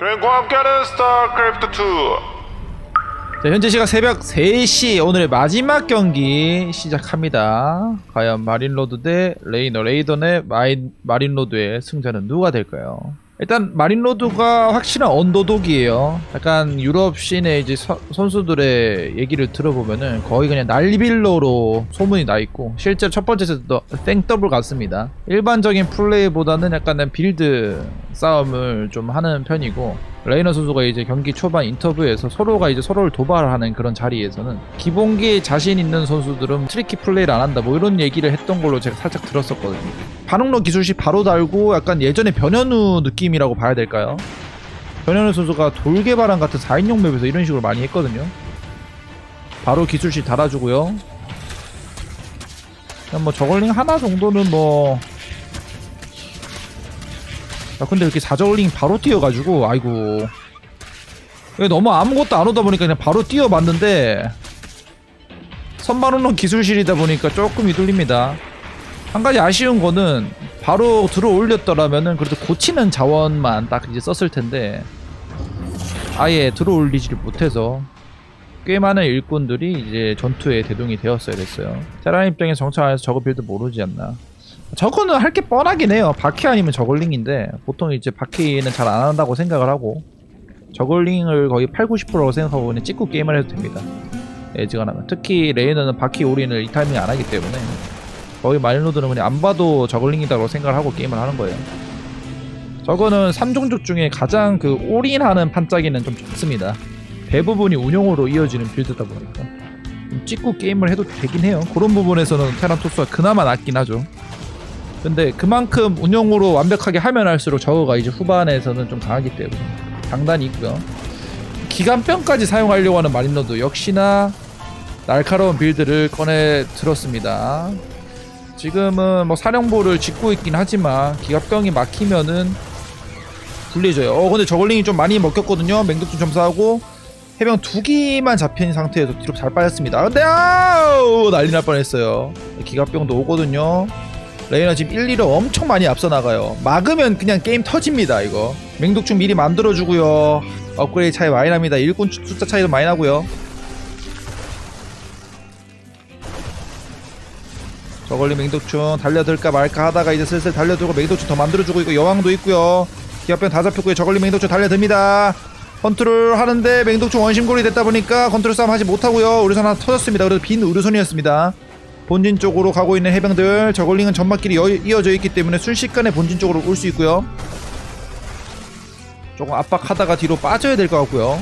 그린과 함께하는 스타크래프트 2 자, 현재 시각 새벽 3시 오늘의 마지막 경기 시작합니다. 과연 마린로드 대 레이너, 레이더의 마인, 마린로드의 승자는 누가 될까요? 일단 마린로드가 확실한 언더독이에요. 약간 유럽 씬의 이제 서- 선수들의 얘기를 들어보면은 거의 그냥 날빌러로 소문이 나 있고 실제 로 첫 번째 세트도 땡더블 같습니다. 일반적인 플레이보다는 약간은 빌드 싸움을 좀 하는 편이고 레이너 선수가 이제 경기 초반 인터뷰에서 서로가 이제 서로를 도발하는 그런 자리에서는 기본기에 자신 있는 선수들은 트리키 플레이를 안 한다 뭐 이런 얘기를 했던 걸로 제가 살짝 들었었거든요. 반응로 기술시 바로 달고 약간 예전에 변현우 느낌이라고 봐야 될까요? 변현우 선수가 돌개바람 같은 4인용 맵에서 이런 식으로 많이 했거든요. 바로 기술시 달아주고요. 그냥 뭐 저걸링 하나 정도는 뭐 야, 근데 이렇게 사저글링 바로 뛰어가지고 아이고. 너무 아무것도 안 오다 보니까 그냥 바로 뛰어봤는데 선발로는 기술실이다 보니까 조금 이돌립니다. 한 가지 아쉬운 거는 바로 들어 올렸더라면은 그래도 고치는 자원만 딱 이제 썼을 텐데 아예 들어 올리지를 못해서 꽤 많은 일꾼들이 이제 전투에 대동이 되었어야 됐어요. 테란 입장에서 정찰 안에서 저거 빌드 모르지 않나 저거는 할 게 뻔하긴 해요. 바퀴 아니면 저글링인데 보통 이제 바퀴는 잘 안 한다고 생각을 하고 저글링을 거의 8, 90%라고 생각하고 그냥 찍고 게임을 해도 됩니다. 에지가나면 특히 레이너는 바퀴 올인을 이 타이밍에 안 하기 때문에 거의 마린로드는 그냥 안 봐도 저글링이다고 생각을 하고 게임을 하는 거예요. 저거는 3종족 중에 가장 그 올인하는 판짜기는 좀 좋습니다. 대부분이 운용으로 이어지는 빌드다 보니까 좀 찍고 게임을 해도 되긴 해요. 그런 부분에서는 테란토스가 그나마 낫긴 하죠. 근데 그만큼 운영으로 완벽하게 하면 할수록 저거가 이제 후반에서는 좀 강하기 때문에 장단이 있고요. 기간병까지 사용하려고 하는 마린러도 역시나 날카로운 빌드를 꺼내 들었습니다. 지금은 뭐 사령부를 짓고 있긴 하지만 기갑병이 막히면은 불리해져요. 어 근데 저글링이 좀 많이 먹혔거든요. 맹독 좀 점사하고 해병 두 기만 잡힌 상태에서 뒤로 잘 빠졌습니다. 근데 아우 난리 날 뻔했어요. 기갑병도 오거든요. 레이나 지금 1, 2로 엄청 많이 앞서 나가요. 막으면 그냥 게임 터집니다, 이거. 맹독충 미리 만들어주고요. 업그레이드 차이 많이 납니다. 일꾼 숫자 차이도 많이 나고요. 저걸리 맹독충 달려들까 말까 하다가 이제 슬슬 달려들고 맹독충 더 만들어주고 있고 여왕도 있고요. 기합병 다 잡혔고요. 저걸리 맹독충 달려듭니다. 컨트롤 하는데 맹독충 원심골이 됐다 보니까 컨트롤 싸움 하지 못하고요. 의료선 하나 터졌습니다. 그래도 빈 의료선이었습니다. 본진 쪽으로 가고 있는 해병들 저걸링은 전막길이 여- 이어져 있기 때문에 순식간에 본진 쪽으로 올 수 있고요. 조금 압박하다가 뒤로 빠져야 될 것 같고요.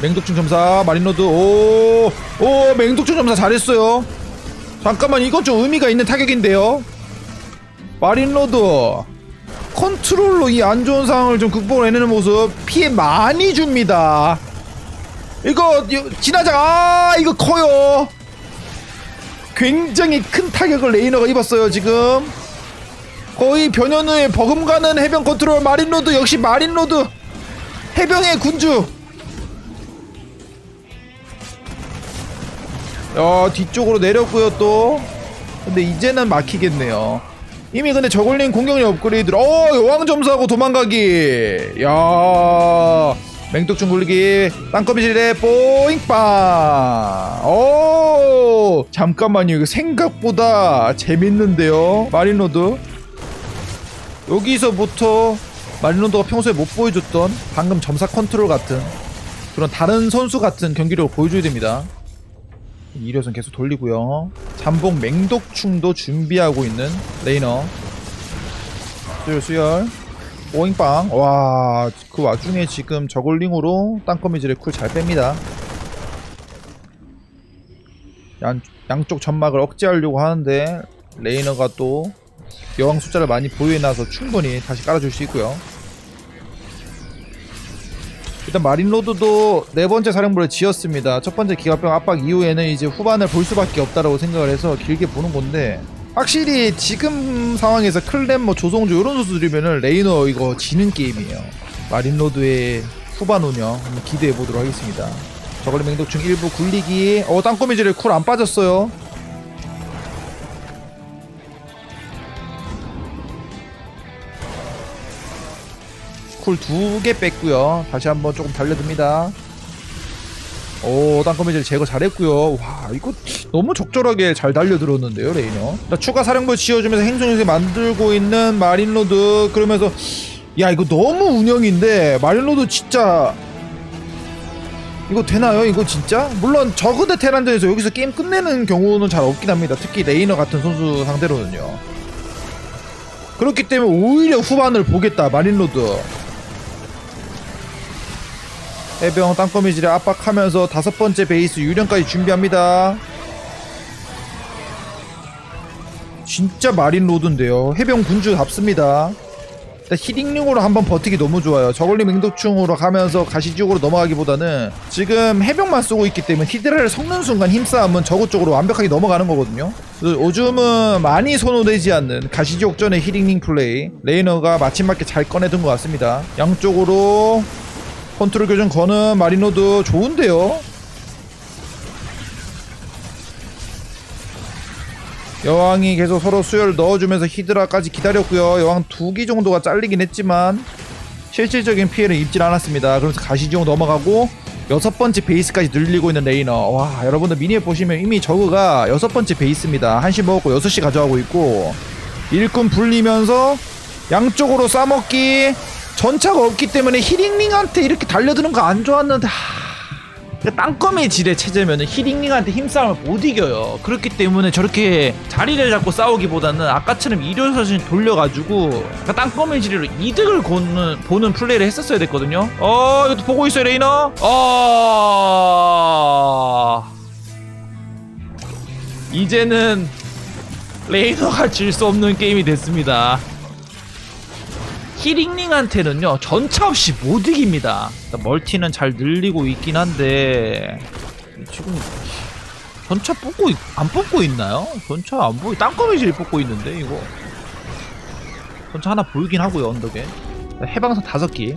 맹독충 점사 마린로드 오오 맹독충 점사 잘했어요. 잠깐만 이건 좀 의미가 있는 타격인데요. 마린로드 컨트롤로 이 안 좋은 상황을 좀 극복을 해내는 모습 피해 많이 줍니다. 이거 지나자 아 이거 커요 굉장히 큰 타격을 레이너가 입었어요 지금. 거의 변현우의 버금가는 해병 컨트롤 마린로드 역시 마린로드. 해병의 군주. 야 뒤쪽으로 내렸고요 또. 근데 이제는 막히겠네요. 이미 근데 저글링 공격력 업그레이드 어 여왕 점수하고 도망가기. 야 맹독충 굴리기 땅거미질에 뽀잉빵. 오 잠깐만요. 이거 생각보다 재밌는데요? 마린로드. 여기서부터 마린로드가 평소에 못 보여줬던 방금 점사 컨트롤 같은 그런 다른 선수 같은 경기력을 보여줘야 됩니다. 이려선 계속 돌리고요. 잠복 맹독충도 준비하고 있는 레이너. 수열 수열 오잉빵. 와 그 와중에 지금 저글링으로 땅거미질의 쿨 잘 뺍니다. 양, 양쪽 점막을 억제하려고 하는데 레이너가 또 여왕 숫자를 많이 보유해놔서 충분히 다시 깔아줄 수 있고요. 일단 마린로드도 네 번째 사령부를 지었습니다. 첫 번째 기갑병 압박 이후에는 이제 후반을 볼 수밖에 없다라고 생각을 해서 길게 보는 건데 확실히 지금 상황에서 클랩 뭐 조성주 이런 선수들이면은 레이너 이거 지는 게임이에요. 마린로드의 후반 운영 한번 기대해 보도록 하겠습니다. 저걸리 맹독충 일부 굴리기. 어 땅거미질에 쿨 안 빠졌어요. 쿨쿨두 개 뺐고요. 다시 한번 조금 달려듭니다 오 땅거미질 제거 잘했고요. 와 이거 너무 적절하게 잘 달려들었는데요 레이너. 자, 추가 사령부 지어주면서 행성요새 만들고 있는 마린로드. 그러면서 야 이거 너무 운영인데 마린로드 진짜 이거 되나요? 이거 진짜? 물론 저그대 테란전에서 여기서 게임 끝내는 경우는 잘 없긴 합니다. 특히 레이너 같은 선수 상대로는요. 그렇기 때문에 오히려 후반을 보겠다 마린로드 해병 땅거미질에 압박하면서 다섯 번째 베이스 유령까지 준비합니다. 진짜 마린 로드인데요. 해병 군주답습니다. 히딩링으로 한번 버티기 너무 좋아요. 저걸림 맹독충으로 가면서 가시지옥으로 넘어가기보다는 지금 해병만 쓰고 있기 때문에 히드라를 섞는 순간 힘싸움은 저거 쪽으로 완벽하게 넘어가는 거거든요. 요즘은 많이 선호되지 않는 가시지옥 전의 히딩링 플레이 레이너가 마침 맞게 잘 꺼내둔 것 같습니다. 양쪽으로 컨트롤 교정 거는 마리노도 좋은데요. 여왕이 계속 서로 수혈 넣어주면서 히드라까지 기다렸고요. 여왕 두 기 정도가 잘리긴 했지만 실질적인 피해를 입질 않았습니다. 그러면서 가시종 넘어가고 여섯 번째 베이스까지 늘리고 있는 레이너. 와 여러분들 미니에 보시면 이미 저그가 여섯 번째 베이스입니다. 한시 먹었고 여섯 시 가져가고 있고 일꾼 불리면서 양쪽으로 싸먹기 전차가 없기 때문에 히링링한테 이렇게 달려드는 거 안 좋았는데 하... 땅거미 질의 체제면은 히링링한테 힘싸움을 못 이겨요. 그렇기 때문에 저렇게 자리를 잡고 싸우기보다는 아까처럼 이료서신 돌려가지고 약간 땅거미 질로 이득을 보는, 보는 플레이를 했었어야 됐거든요. 어 이것도 보고 있어요 레이너? 어. 이제는 레이너가 질 수 없는 게임이 됐습니다 히링링한테는요 전차 없이 못 이깁니다. 멀티는 잘 늘리고 있긴 한데 지금 전차 뽑고 있- 안 뽑고 있나요? 전차 안 보이 땅거미질 뽑고 있는데 이거. 전차 하나 보이긴 하고요 언덕에. 해방선 다섯 개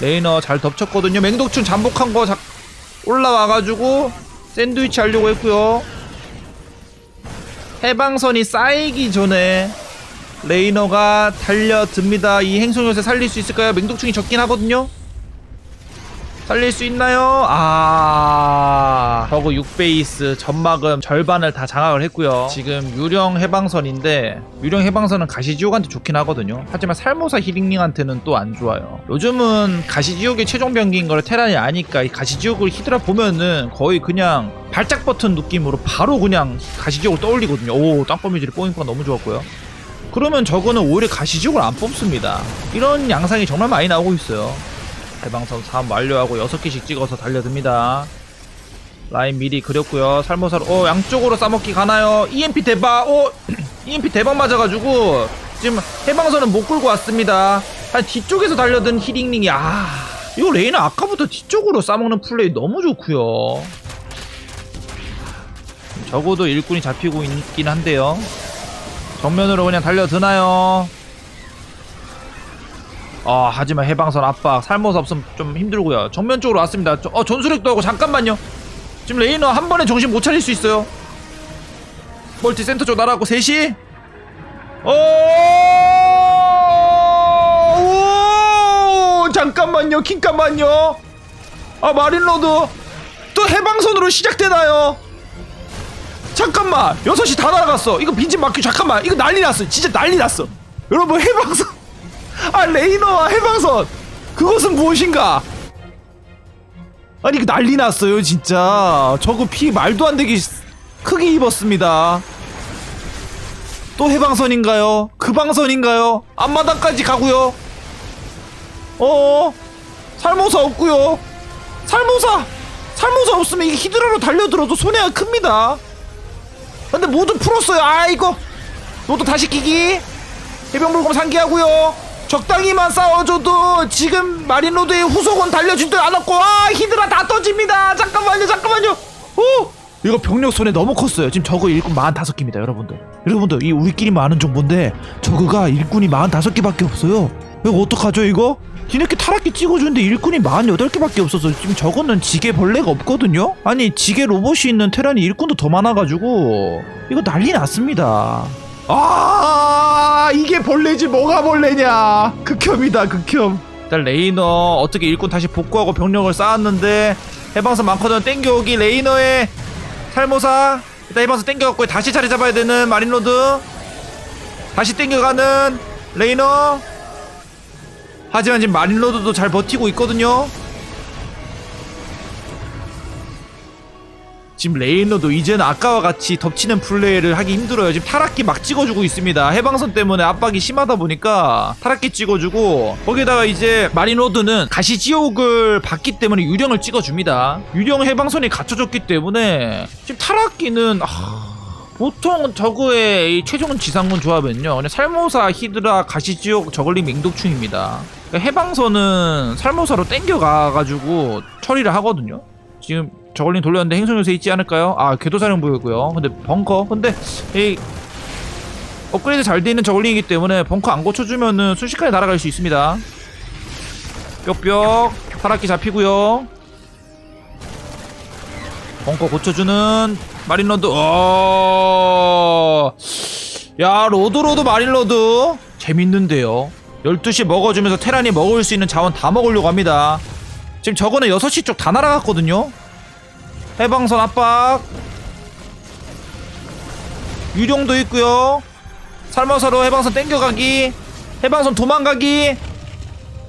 레이너 잘 덮쳤거든요. 맹독충 잠복한 거 자- 올라와가지고 샌드위치 하려고 했고요. 해방선이 쌓이기 전에 레이너가 달려듭니다. 이 행성 요새 살릴 수 있을까요? 맹독충이 적긴 하거든요. 살릴 수 있나요? 아, 저거 6베이스 점막은 절반을 다 장악을 했고요. 지금 유령 해방선인데 유령 해방선은 가시지옥한테 좋긴 하거든요. 하지만 살모사 히링링한테는 또 안 좋아요. 요즘은 가시지옥의 최종 병기인 걸 테란이 아니까 이 가시지옥을 히드라 보면은 거의 그냥 발작 버튼 느낌으로 바로 그냥 가시지옥을 떠올리거든요. 오, 땅거미질이 뽀잉뽀가 너무 좋았고요. 그러면 저거는 오히려 가시지옥을 안 뽑습니다. 이런 양상이 정말 많이 나오고 있어요. 해방선 3 완료하고 6개씩 찍어서 달려듭니다. 라인 미리 그렸고요. 살모사로 어 양쪽으로 싸먹기 가나요? EMP 대박. 어 EMP 대박 맞아가지고 지금 해방선은 못 끌고 왔습니다. 한 뒤쪽에서 달려든 히링링이 아 이거 레이나 아까부터 뒤쪽으로 싸먹는 플레이 너무 좋고요. 적어도 일꾼이 잡히고 있긴 한데요. 정면으로 그냥 달려드나요? 아 하지만 해방선 압박. 살모사 없으면 좀 힘들고요. 정면 쪽으로 왔습니다. 저- 어 전술핵도 하고 잠깐만요. 지금 레이너 한 번에 정신 못 차릴 수 있어요. 멀티 센터 쪽 날아가고 셋이 오! 오! 잠깐만요 킹깐만요. 아 마린로드. 또 해방선으로 시작되나요 잠깐만 6시 다 날아갔어. 이거 빈집 막혀 잠깐만 이거 난리 났어. 진짜 난리 났어. 여러분 해방선. 아 레이너와 해방선. 그것은 무엇인가? 아니 이거 난리 났어요 진짜. 저거 피 말도 안 되게 크게 입었습니다. 또 해방선인가요? 그 방선인가요? 앞마당까지 가고요. 어? 살모사 없고요. 살모사! 살모사 없으면 이게 히드라로 달려들어도 손해가 큽니다 근데 모두 풀었어요. 아이고. 모두 다시 끼기. 해병불금 상기하고요. 적당히만 싸워줘도 지금 마린로드의 후속은 달려주지도 않았고 아 히드라 다 떠집니다. 잠깐만요. 잠깐만요. 오! 이거 병력 손에 너무 컸어요. 지금 저거 일꾼 45개입니다, 여러분들. 여러분들, 이 우리끼리만 아는 정보인데 저거가 일꾼이 45개밖에 없어요. 이거 어떡하죠, 이거? 뒤늦게 타락기 찍어주는데 일꾼이 48개밖에 없어서 지금 저거는 지게 벌레가 없거든요? 아니 지게 로봇이 있는 테란이 일꾼도 더 많아가지고 이거 난리 났습니다. 아 이게 벌레지 뭐가 벌레냐? 극혐이다 극혐. 일단 레이너 어떻게 일꾼 다시 복구하고 병력을 쌓았는데 해방선 많거든 땡겨오기 레이너의 살모사. 일단 해방선 땡겨갖고 다시 자리 잡아야 되는 마린로드. 다시 땡겨가는 레이너 하지만 지금 마린로드도 잘 버티고 있거든요 지금 레이너도 이제는 아까와 같이 덮치는 플레이를 하기 힘들어요. 지금 타락기 막 찍어주고 있습니다. 해방선 때문에 압박이 심하다 보니까 타락기 찍어주고 거기다가 이제 마린로드는 가시지옥을 받기 때문에 유령을 찍어줍니다. 유령 해방선이 갖춰졌기 때문에 지금 타락기는 아... 보통 저그의 이 최종 지상군 조합은요 그냥 살모사, 히드라, 가시지옥, 저글링, 맹독충입니다 해방선은 살모사로 땡겨가가지고 처리를 하거든요. 지금 저글링 돌렸는데 행성 요새 있지 않을까요? 아 궤도사령부였고요. 근데 벙커? 근데 이 업그레이드 잘 돼 있는 저글링이기 때문에 벙커 안 고쳐주면은 순식간에 날아갈 수 있습니다. 뾱뾱. 타락기 잡히고요. 벙커 고쳐주는 마린로드. 어... 야 로드로드 마린로드. 재밌는데요 12시 먹어주면서 테란이 먹을 수 있는 자원 다 먹으려고 합니다. 지금 저거는 6시 쪽 다 날아갔거든요. 해방선 압박. 유령도 있고요. 살머서로 해방선 땡겨가기. 해방선 도망가기.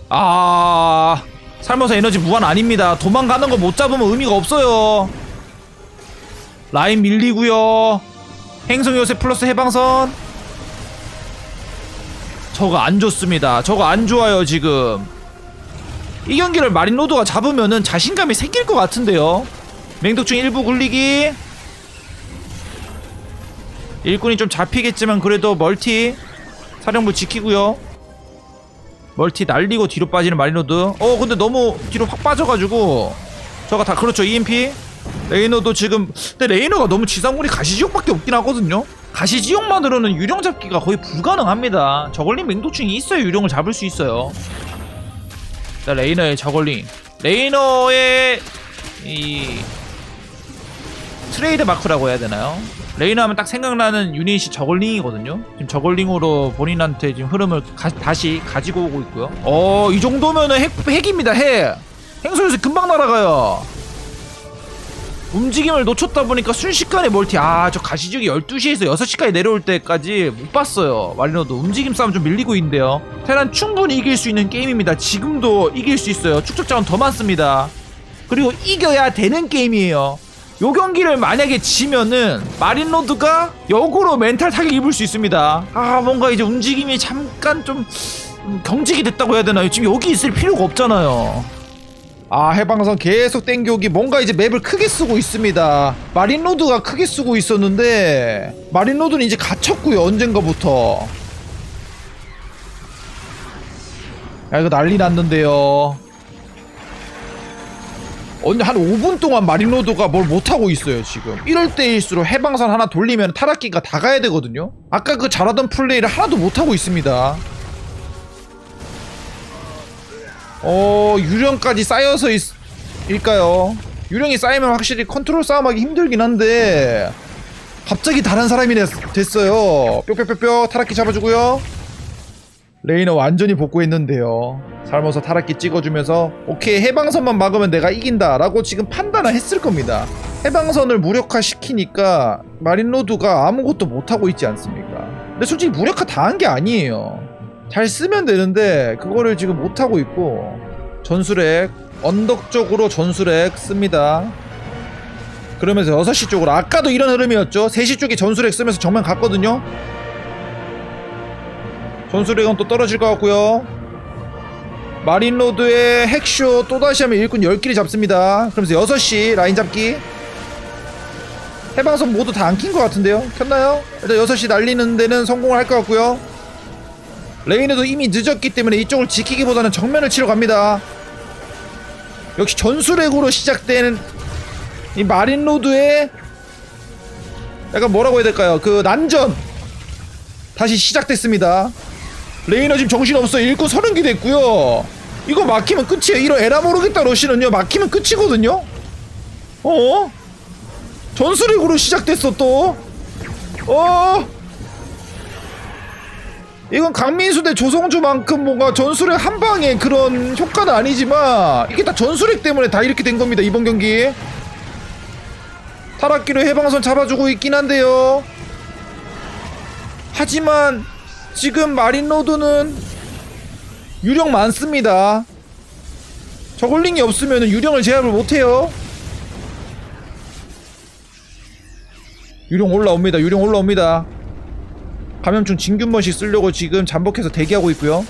아 살머서 에너지 무한 아닙니다. 도망가는 거 못 잡으면 의미가 없어요. 라인 밀리고요. 행성 요새 플러스 해방선 저거 안 좋습니다. 저거 안 좋아요 지금. 이 경기를 마린로드가 잡으면은 자신감이 생길 것 같은데요. 맹독충 일부 굴리기. 일꾼이 좀 잡히겠지만 그래도 멀티. 사령부 지키고요. 멀티 날리고 뒤로 빠지는 마린로드. 어 근데 너무 뒤로 확 빠져가지고. 저가 다 그렇죠 EMP 레이너도 지금 근데 레이너가 너무 지상군이 가시지옥밖에 없긴 하거든요 가시지옥만으로는 유령 잡기가 거의 불가능합니다 저걸린 맹독충이 있어야 유령을 잡을 수 있어요 자 레이너의 저걸링 레이너의 이 트레이드 마크라고 해야 되나요? 레이너 하면 딱 생각나는 유닛이 저걸링이거든요. 지금 저걸링으로 본인한테 지금 흐름을 가- 다시 가지고 오고 있고요. 어, 이 정도면은 핵, 핵입니다, 핵. 행소에서 금방 날아가요. 움직임을 놓쳤다 보니까 순식간에 멀티. 아, 저 가시적이 12시에서 6시까지 내려올 때까지 못 봤어요. 마리노도 움직임 싸움 좀 밀리고 있는데요. 테란 충분히 이길 수 있는 게임입니다. 지금도 이길 수 있어요. 축적 자원 더 많습니다. 그리고 이겨야 되는 게임이에요. 요 경기를 만약에 지면은 마린로드가 역으로 멘탈 타격 입을 수 있습니다. 아 뭔가 이제 움직임이 잠깐 좀 음, 경직이 됐다고 해야 되나요? 지금 여기 있을 필요가 없잖아요. 아 해방선 계속 땡겨오기 뭔가 이제 맵을 크게 쓰고 있습니다. 마린로드가 크게 쓰고 있었는데 마린로드는 이제 갇혔고요 언젠가부터. 야 이거 난리 났는데요. 언제 한 5분 동안 마린로드가 뭘 못하고 있어요 지금 이럴 때일수록 해방선 하나 돌리면 타락기가 다 가야 되거든요 아까 그 잘하던 플레이를 하나도 못하고 있습니다 어 유령까지 쌓여서 있, 일까요 유령이 쌓이면 확실히 컨트롤 싸움하기 힘들긴 한데 갑자기 다른 사람이 됐, 됐어요 뿅뿅뿅뿅 타락기 잡아주고요 레이너 완전히 복구했는데요. 살면서 타락기 찍어주면서 오케이 해방선만 막으면 내가 이긴다 라고 지금 판단을 했을 겁니다. 해방선을 무력화시키니까 마린로드가 아무것도 못하고 있지 않습니까? 근데 솔직히 무력화 다한게 아니에요. 잘 쓰면 되는데 그거를 지금 못하고 있고 전술핵 언덕 쪽으로 전술핵 씁니다. 그러면서 6시 쪽으로 아까도 이런 흐름이었죠. 3시 쪽에 전술핵 쓰면서 정면 갔거든요. 전술핵은 또 떨어질 것 같고요 마린로드의 핵쇼 또다시 하면 일꾼 10기를 잡습니다 그러면서 6시 라인 잡기 해방선 모두 다안낀것 같은데요 켰나요? 일단 6시 날리는 데는 성공을 할 것 같고요 레이너도 이미 늦었기 때문에 이쪽을 지키기보다는 정면을 치러 갑니다. 역시 전술핵으로 시작된 이 마린로드의 약간 뭐라고 해야 될까요? 그 난전 다시 시작됐습니다. 레이너 지금 정신없어 일꾼 서른 개 됐고요. 이거 막히면 끝이에요. 이런 에라 모르겠다 러시는요. 막히면 끝이거든요. 어? 전술핵으로 시작됐어 또. 어? 이건 강민수 대 조성주만큼 뭔가 전술핵 한 방에 그런 효과는 아니지만 이게 다 전술핵 때문에 다 이렇게 된 겁니다 이번 경기. 타락기로 해방선 잡아주고 있긴 한데요. 하지만 지금 마린로드는 유령 많습니다. 저글링이 없으면 유령을 제압을 못해요. 유령 올라옵니다 유령 올라옵니다 감염충 진균머시 쓰려고 지금 잠복해서 대기하고 있고요.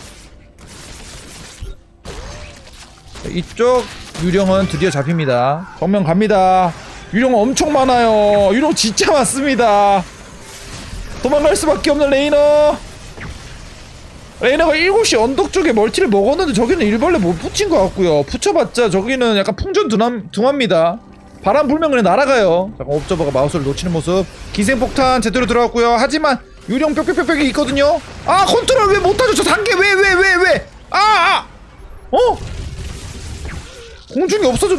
이쪽 유령은 드디어 잡힙니다. 정면 갑니다. 유령 엄청 많아요. 유령 진짜 많습니다. 도망갈 수밖에 없는 레이너. 레이너가 7시 언덕 쪽에 멀티를 먹었는데 저기는 일벌레 못 붙인 것 같고요. 붙여봤자 저기는 약간 풍전 둔함, 둔합니다. 바람 불면 그냥 날아가요. 잠깐 옵저버가 마우스를 놓치는 모습. 기생폭탄 제대로 들어갔고요. 하지만 유령 뾱뾱뾱뾱이 있거든요. 아 컨트롤 왜 못하죠? 저 단계 왜 왜 왜 왜, 아 아! 어? 공중이 없어져.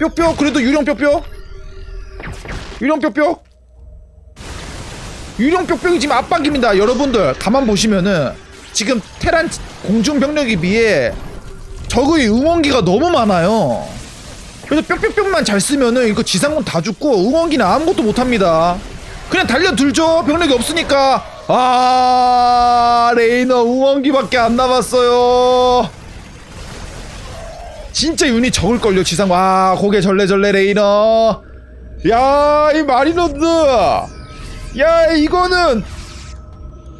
뾱뾱 그래도 유령 뾱뾱. 유령 뾱뾱. 유령 뾱뾱이 지금 압박입니다. 여러분들 가만 보시면은 지금 테란 공중 병력에 비해 적의 응원기가 너무 많아요. 그래서 뿅뿅뿅만 잘 쓰면은 이거 지상군 다 죽고 응원기는 아무것도 못합니다. 그냥 달려들죠. 병력이 없으니까. 아 레이너 응원기밖에 안 남았어요. 진짜 윤이 적을걸요 지상. 와 고개 절레절레 레이너. 야 이 마리노드. 야 이거는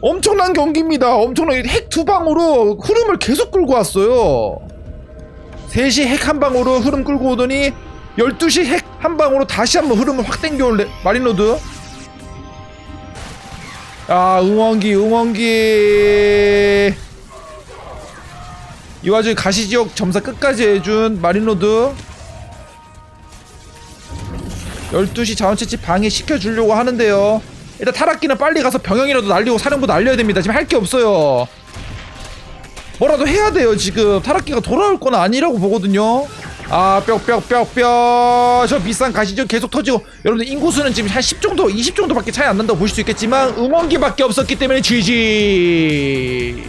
엄청난 경기입니다. 엄청난 핵 두 방으로 흐름을 계속 끌고 왔어요. 3시 핵 한 방으로 흐름 끌고 오더니 12시 핵 한 방으로 다시 한번 흐름을 확 땡겨올 레- 마린로드 아 응원기 응원기. 이 와중에 가시지역 점사 끝까지 해준 마린로드. 12시 자원채취 방해시켜주려고 하는데요. 일단 타락기는 빨리 가서 병영이라도 날리고 사령부 날려야 됩니다. 지금 할 게 없어요. 뭐라도 해야 돼요 지금. 타락기가 돌아올 건 아니라고 보거든요 아 뿅 뿅 뿅 뿅 저 비싼 가시죠 계속 터지고. 여러분들 인구수는 지금 한 10 정도 20 정도밖에 차이 안 난다고 볼 수 있겠지만 응원기밖에 없었기 때문에 GG